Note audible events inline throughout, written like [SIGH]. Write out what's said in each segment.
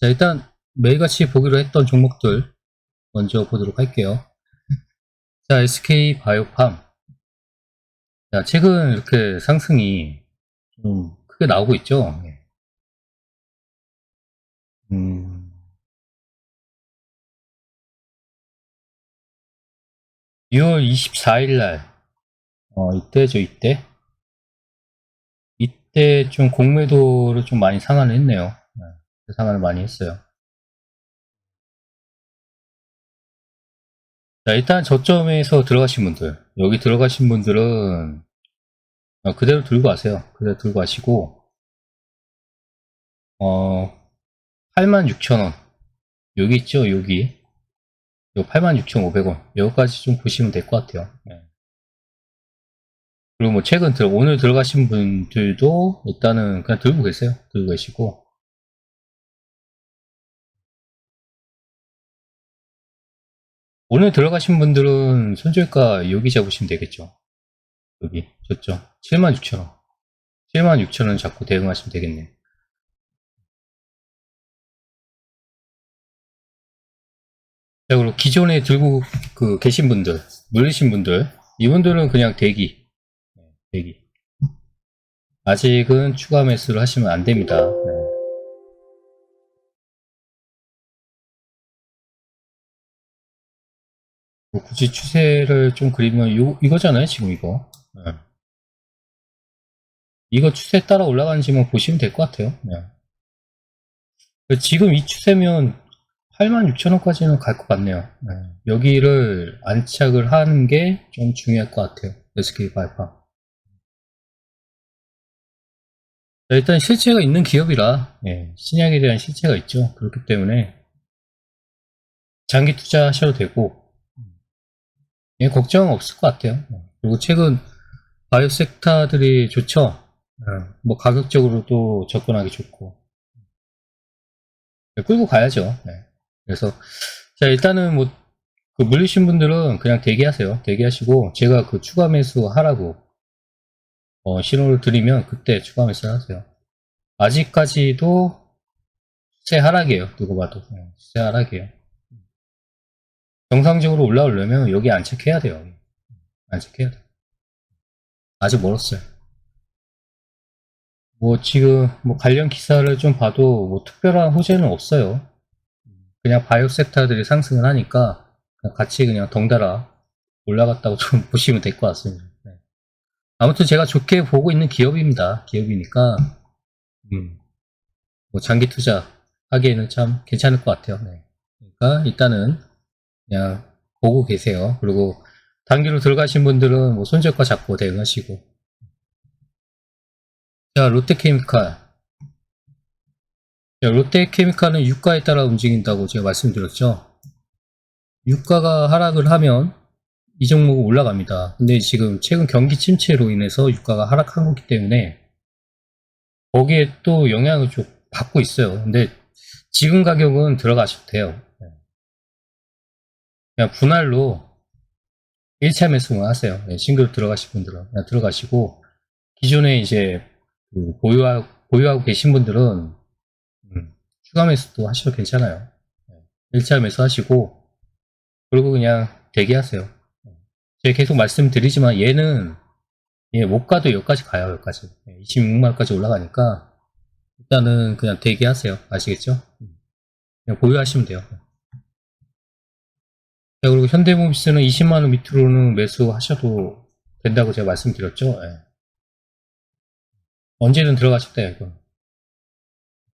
자, 일단 매일같이 보기로 했던 종목들 먼저 보도록 할게요. 자, SK 바이오팜. 자, 최근 이렇게 상승이 좀 크게 나오고 있죠. 예. 음, 6월 24일 날, 어, 이때죠, 이때. 이때 좀 공매도를 좀 많이 상환을 했네요. 네, 상환을 많이 했어요. 자, 일단 저점에서 들어가신 분들, 여기 들어가신 분들은 어, 그대로 들고 가세요. 그대로 들고 가시고, 어, 86,000원. 여기 있죠, 여기. 요 86,500원. 여기까지 좀 보시면 될 것 같아요. 네. 그리고 뭐 최근 들어, 오늘 들어가신 분들도 일단은 그냥 들고 계세요. 들고 계시고. 오늘 들어가신 분들은 손절가 여기 잡으시면 되겠죠. 여기, 저점. 76,000원. 76,000원 잡고 대응하시면 되겠네. 자, 그리고 기존에 들고 그 계신 분들, 물리신 분들, 이분들은 그냥 대기. 네, 대기. 아직은 추가 매수를 하시면 안 됩니다. 네. 뭐 굳이 추세를 좀 그리면 요, 이거잖아요, 지금 이거. 네. 이거 추세 따라 올라가는지만 보시면 될 것 같아요. 네. 지금 이 추세면 86,000원까지는 갈 것 같네요. 네. 여기를 안착을 하는 게 좀 중요할 것 같아요. SK 바이파. 일단 실체가 있는 기업이라 예, 신약에 대한 실체가 있죠. 그렇기 때문에 장기 투자하셔도 되고 예, 걱정 없을 것 같아요. 그리고 최근 바이오 섹터들이 좋죠. 예, 뭐 가격적으로도 접근하기 좋고 예, 끌고 가야죠. 예. 그래서 자 일단은 뭐 그 물리신 분들은 그냥 대기하세요. 대기하시고 제가 그 추가 매수 하라고 어, 신호를 드리면 그때 추가 매수를 하세요. 아직까지도 시세 하락이에요. 누구 봐도 네, 시세 하락이에요. 정상적으로 올라오려면 여기 안착해야 돼요. 안착해야 돼. 아직 멀었어요. 뭐 지금 뭐 관련 기사를 좀 봐도 뭐 특별한 호재는 없어요. 그냥 바이오 섹터들이 상승을 하니까 같이 그냥 덩달아 올라갔다고 좀 [LAUGHS] 보시면 될 것 같습니다. 네. 아무튼 제가 좋게 보고 있는 기업입니다. 기업이니까 음, 뭐 장기 투자 하기에는 참 괜찮을 것 같아요. 네. 그러니까 일단은 그냥 보고 계세요. 그리고 단기로 들어가신 분들은 뭐 손절가 잡고 대응하시고 자 롯데케미칼 자, 롯데케미칼은 유가에 따라 움직인다고 제가 말씀드렸죠. 유가가 하락을 하면 이 종목은 올라갑니다. 근데 지금 최근 경기 침체로 인해서 유가가 하락한 거기 때문에 거기에 또 영향을 좀 받고 있어요. 근데 지금 가격은 들어가셔도 돼요. 그냥 분할로 1차 매수만 하세요. 네, 싱글 들어가신 분들은 그냥 들어가시고 기존에 이제 그 보유하고, 보유하고 계신 분들은 음, 추가 매수도 하셔도 괜찮아요. 1차 매수 하시고 그리고 그냥 대기하세요. 제가 계속 말씀드리지만 얘는 예, 못 가도 여기까지 가요. 여기까지 26만원까지 올라가니까 일단은 그냥 대기하세요. 아시겠죠? 그냥 보유하시면 돼요. 자, 그리고 현대모비스는 20만원 밑으로는 매수하셔도 된다고 제가 말씀드렸죠. 예. 언제든 돼요. 이거.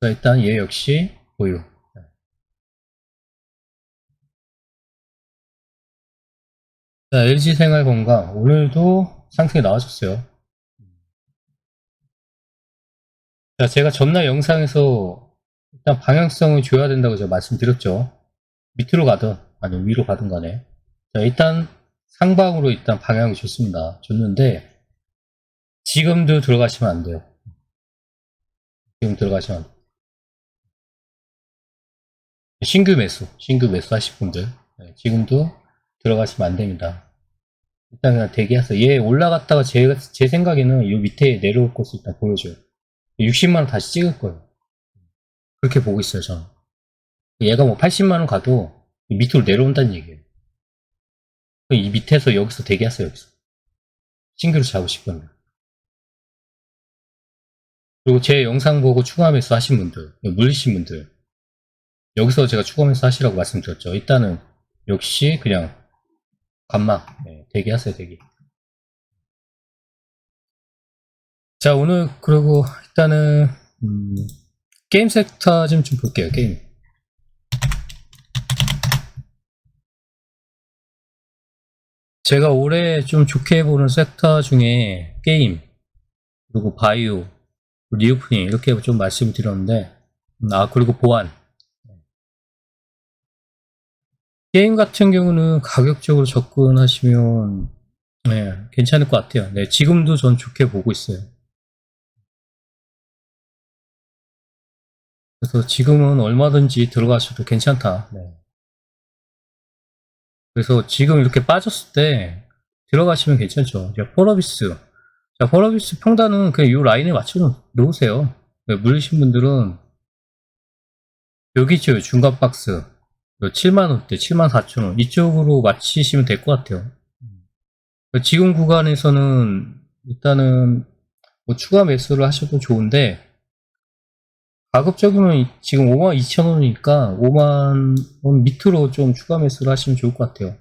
자, 일단 얘 역시 보유. 자, LG생활건강 오늘도 상승이 나와줬어요. 자, 제가 전날 영상에서 일단 방향성을 줘야 된다고 제가 말씀드렸죠. 밑으로 가든 아니면 위로 가든 간에 자, 일단 상방으로 일단 방향이 좋습니다. 줬는데 지금도 들어가시면 안 돼요. 지금 들어가시면 안 돼요. 신규 매수, 신규 매수 하실 분들 네, 지금도 들어가시면 안 됩니다. 일단 그냥 대기하세요. 얘 올라갔다가 제, 제 생각에는 이 밑에 내려올 것을 일단 보여줘요. 60만원 다시 찍을 거예요. 그렇게 보고 있어요, 저는. 얘가 뭐 80만원 가도 이 밑으로 내려온다는 얘기예요. 이 밑에서 여기서 대기하세요, 여기서. 신규로 잡으실 거면. 그리고 제 영상 보고 추가 매수 하신 분들, 물리신 분들, 여기서 제가 추가 매수 하시라고 말씀드렸죠. 일단은 역시 그냥 간막 네, 대기하세요, 대기. 자, 오늘 그리고 일단은 음, 게임 섹터 좀, 좀 볼게요, 게임. 제가 올해 좀 좋게 보는 섹터 중에 게임, 그리고 바이오, 리오프닝 이렇게 좀 말씀을 드렸는데, 음, 아, 그리고 보안. 게임 같은 경우는 가격적으로 접근하시면, 네, 괜찮을 것 같아요. 네, 지금도 전 좋게 보고 있어요. 그래서 지금은 얼마든지 들어가셔도 괜찮다. 네. 그래서 지금 이렇게 빠졌을 때 들어가시면 괜찮죠. 자, 폴어비스. 자, 폴어비스 평단은 그냥 이 라인에 맞춰 놓으세요. 네, 물리신 분들은 여기 있죠. 중간 박스. 7만원대, 7만 4천원. 이쪽으로 맞추시면 될 것 같아요. 지금 구간에서는 일단은 뭐 추가 매수를 하셔도 좋은데 가급적이면 지금 5만 2천 원이니까 5만 원 밑으로 좀 추가 매수를 하시면 좋을 것 같아요.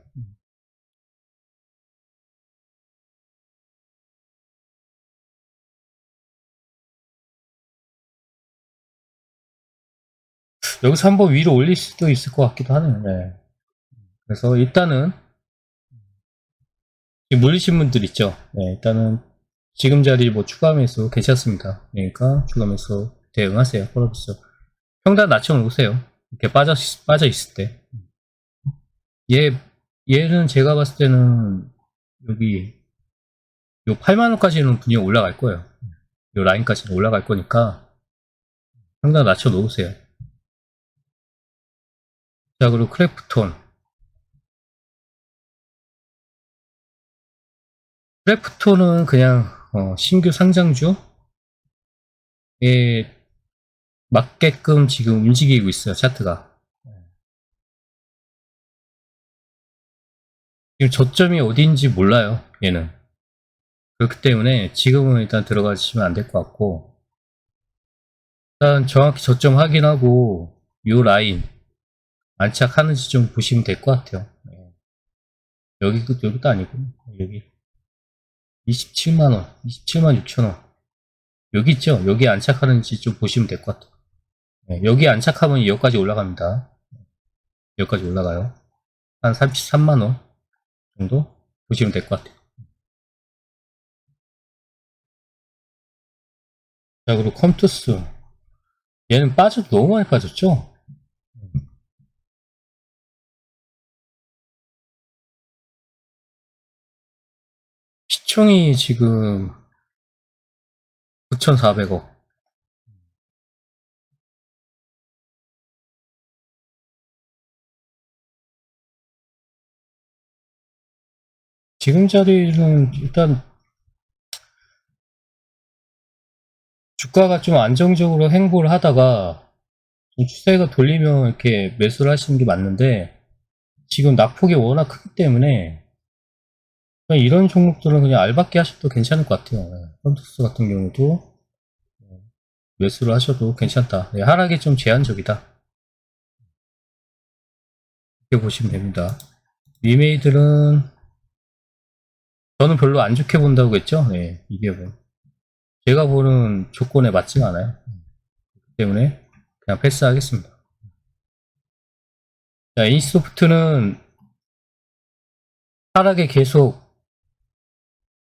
여기서 한번 위로 올릴 수도 있을 것 같기도 하네요. 네. 그래서 일단은 이 물리신 분들 있죠. 네, 일단은 지금 자리 뭐 추가 매수 괜찮습니다. 그러니까 추가 매수 대응하세요. 콜옵스. 평단 낮춰놓으세요. 이렇게 빠져, 빠져 있을 때. 얘, 얘는 제가 봤을 때는 여기 요 8만 원까지는 분명 올라갈 거예요. 요 라인까지는 올라갈 거니까 평단 낮춰 놓으세요. 자, 그리고 크래프톤. 크래프톤은 그냥 어, 신규 상장주? 에 맞게끔 지금 움직이고 있어요 차트가. 지금 저점이 어디인지 몰라요 얘는. 그렇기 때문에 지금은 일단 들어가시면 안 될 것 같고. 일단 정확히 저점 확인하고 요 라인 안착하는지 좀 보시면 될 것 같아요. 네. 여기도 여기도 아니고 여기. 27만원 27만 6천원. 여기 있죠? 여기 안착하는지 좀 보시면 될 것 같아요. 네, 여기 안착하면 여기까지 올라갑니다. 여기까지 올라가요. 한 33만원 정도 보시면 될 것 같아요. 자 그리고 컴투스. 얘는 빠져도 너무 많이 빠졌죠 시총이 지금 9,400억. 지금 자리는 일단 주가가 좀 안정적으로 행보를 하다가 좀 추세가 돌리면 이렇게 매수를 하시는 게 맞는데 지금 낙폭이 워낙 크기 때문에 그냥 이런 종목들은 그냥 알박기 하셔도 괜찮을 것 같아요. 펀투스 같은 경우도 매수를 하셔도 괜찮다. 네, 하락이 좀 제한적이다. 이렇게 보시면 됩니다. 리메이들은 저는 별로 안 좋게 본다고 했죠. 네, 이게 뭐 제가 보는 조건에 맞지가 않아요. 그렇기 때문에 그냥 패스하겠습니다. 자, 인소프트는 하락에 계속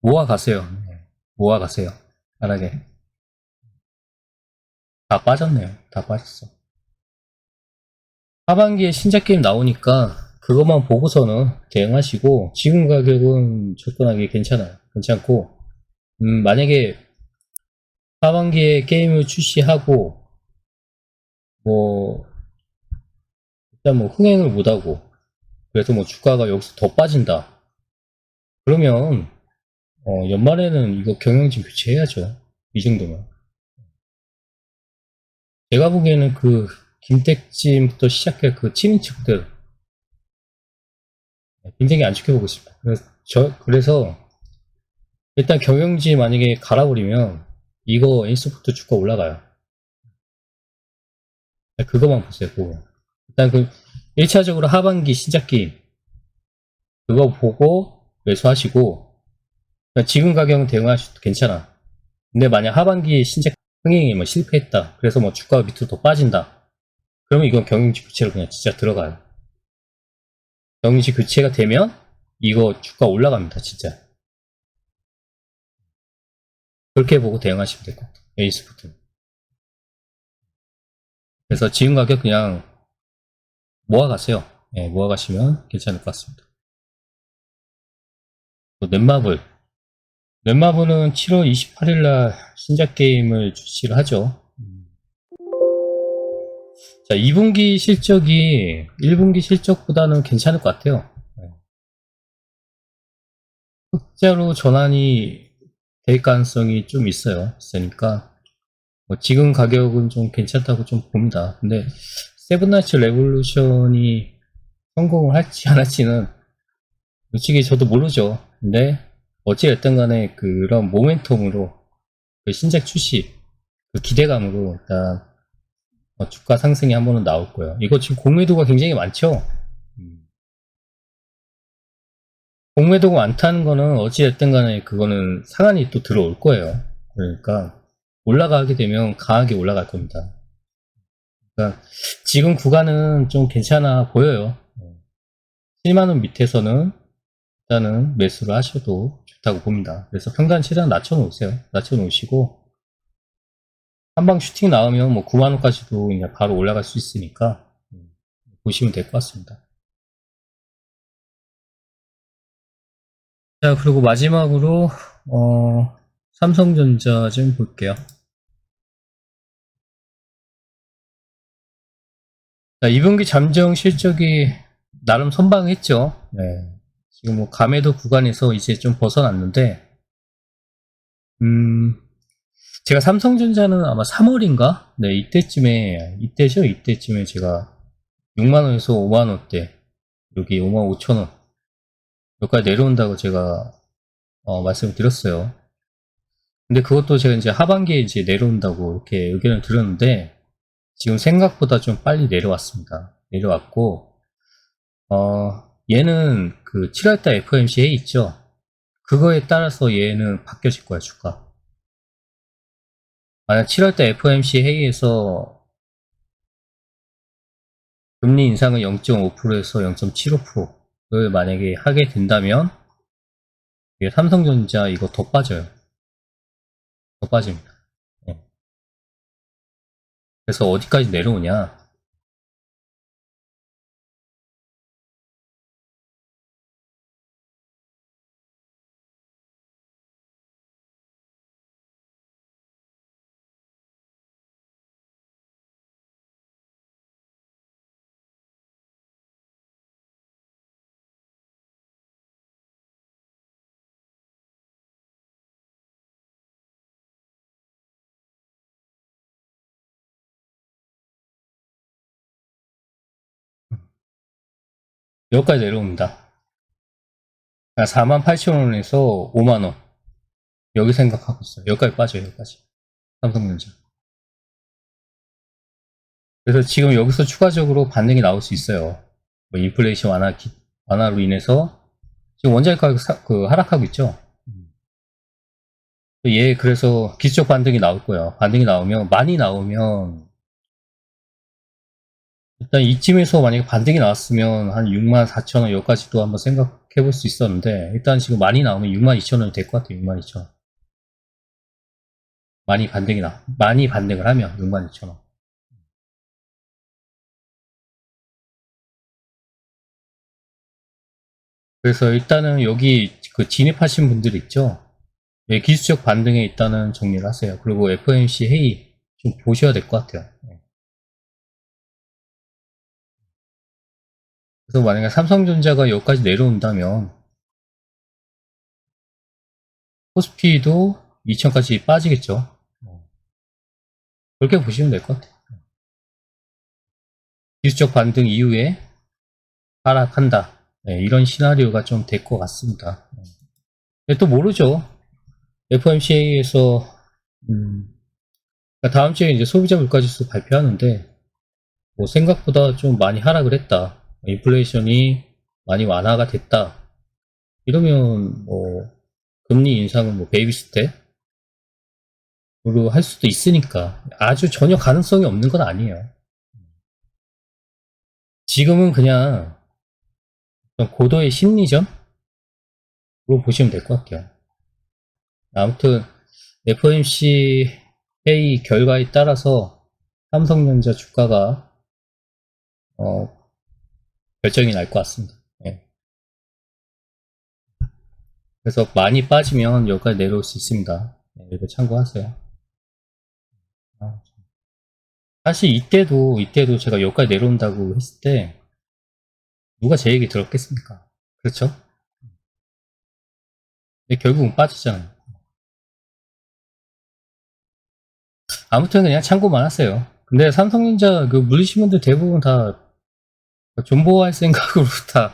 모아가세요. 네, 모아가세요. 하락에. 다 빠졌네요. 다 빠졌어. 하반기에 신작 게임 나오니까 그것만 보고서는 대응하시고 지금 가격은 접근하기 괜찮아요. 괜찮고 음, 만약에 하반기에 게임을 출시하고 뭐 일단 뭐 흥행을 못하고 그래서 뭐 주가가 여기서 더 빠진다. 그러면 어, 연말에는 이거 경영진 교체해야죠. 이 정도면. 제가 보기에는 그 김택진부터 시작해 그 친인척들 굉장히 안 지켜보고 있습니다. 그래서, 저, 그래서 일단 경영지 만약에 갈아버리면 이거 인스포트 주가 올라가요. 그거만 보세요. 그거. 일단 그 1차적으로 하반기 게임 그거 보고 매수하시고 지금 가격은 대응하셔도 괜찮아. 근데 만약 하반기 신작 흥행이 뭐 실패했다. 그래서 뭐 주가가 밑으로 더 빠진다. 그러면 이건 경영지 교체로 그냥 진짜 들어가요. 경영지 교체가 되면 이거 주가 올라갑니다. 진짜. 그렇게 보고 대응하시면 될 것 같아요. 에이스포트. 그래서 지금 가격 그냥 모아가세요. 예, 모아가시면 괜찮을 것 같습니다. 또 넷마블. 넷마블은 7월 28일 날 신작 게임을 출시를 하죠. 자, 2분기 실적이 1분기 실적보다는 괜찮을 것 같아요. 네. 흑자로 전환이 될 가능성이 좀 있어요. 있으니까 뭐 지금 가격은 좀 괜찮다고 좀 봅니다. 근데 세븐나이츠 레볼루션이 성공을 할지 안 할지는 솔직히 저도 모르죠. 근데 어찌됐든 간에 그런 모멘텀으로 그 신작 출시 그 기대감으로 일단 어, 주가 상승이 한 번은 나올 거예요. 이거 지금 공매도가 굉장히 많죠? 음. 공매도가 많다는 거는 어찌됐든 간에 그거는 상한이 또 들어올 거예요. 그러니까 올라가게 되면 강하게 올라갈 겁니다. 그러니까 지금 구간은 좀 괜찮아 보여요. 7만원 밑에서는 일단은 매수를 하셔도 좋다고 봅니다. 그래서 평단 최대한 낮춰놓으세요. 낮춰놓으시고 한 방 슈팅 나오면 뭐 9만 원까지도 그냥 바로 올라갈 수 있으니까 음, 보시면 될 것 같습니다. 자, 그리고 마지막으로, 어, 삼성전자 좀 볼게요. 자, 2분기 잠정 실적이 나름 선방했죠. 네. 지금 뭐 감해도 구간에서 이제 좀 벗어났는데, 음, 제가 삼성전자는 아마 3월인가? 네, 이때쯤에, 이때죠? 이때쯤에 제가 6만 원에서 5만 원대, 여기 5만 5천 원, 여기까지 내려온다고 제가, 어, 말씀을 드렸어요. 근데 그것도 제가 이제 하반기에 이제 내려온다고 이렇게 의견을 드렸는데, 지금 생각보다 좀 빨리 내려왔습니다. 내려왔고, 어, 얘는 그 7월달 FOMC 회의 있죠? 그거에 따라서 얘는 바뀌어질 거야, 주가. 만약 7월달 FOMC 회의에서 금리 인상을 0.5%에서 0.75%를 만약에 하게 된다면 삼성전자 이거 더 빠져요. 더 빠집니다. 네. 그래서 어디까지 내려오냐? 여기까지 내려옵니다. 48,000원에서 5만원. 여기 생각하고 있어요. 여기까지 빠져요, 여기까지. 삼성전자. 그래서 지금 여기서 추가적으로 반등이 나올 수 있어요. 뭐 인플레이션 완화, 완화로 인해서 지금 원자재 가격 사, 그 하락하고 있죠. 얘 그래서 기술적 반등이 나올 거예요. 반등이 나오면 많이 나오면 일단 이쯤에서 만약에 반등이 나왔으면 한 6만 4천 원 여기까지도 한번 생각해 볼 수 있었는데 일단 지금 많이 나오면 6만 2천 원이 될 것 같아요. 6만 2천 원. 많이 반등이 나 많이 반등을 하면 6만 2천 원. 그래서 일단은 여기 그 진입하신 분들 있죠. 예, 기술적 반등에 일단은 정리를 하세요. 그리고 FOMC 회의 좀 보셔야 될 것 같아요. 그래서 만약에 삼성전자가 여기까지 내려온다면 코스피도 2천까지 빠지겠죠. 어. 그렇게 보시면 될 것 같아요. 기술적 반등 이후에 하락한다. 네, 이런 시나리오가 좀 될 것 같습니다. 네. 또 모르죠. FOMC에서 음, 그러니까 다음 주에 이제 소비자 물가지수 발표하는데 뭐 생각보다 좀 많이 하락을 했다. 인플레이션이 많이 완화가 됐다. 이러면 뭐 금리 인상은 뭐 베이비 스텝으로 할 수도 있으니까 아주 전혀 가능성이 없는 건 아니에요. 지금은 그냥 고도의 심리전으로 보시면 될 것 같아요. 아무튼 FOMC 회의 결과에 따라서 삼성전자 주가가 어, 결정이 날 것 같습니다. 예. 그래서 많이 빠지면 여기까지 내려올 수 있습니다. 네, 이거 참고하세요. 아, 참. 사실 이때도 이때도 제가 여기까지 내려온다고 했을 때 누가 제 얘기 들었겠습니까? 그렇죠? 근데 결국은 빠지잖아요. 아무튼 그냥 참고만 하세요. 근데 삼성전자 그 물리신 분들 대부분 다 존버할 생각으로 다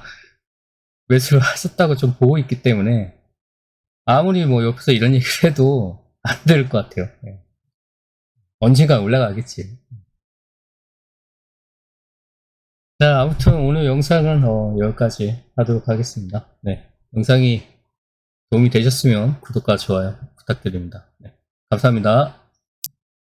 매수를 하셨다고 좀 보고 있기 때문에 아무리 뭐 옆에서 이런 얘기를 해도 안 될 것 같아요. 예. 언젠가 올라가겠지. 자, 아무튼 오늘 영상은 어, 여기까지 하도록 하겠습니다. 네, 영상이 도움이 되셨으면 구독과 좋아요 부탁드립니다. 네, 감사합니다.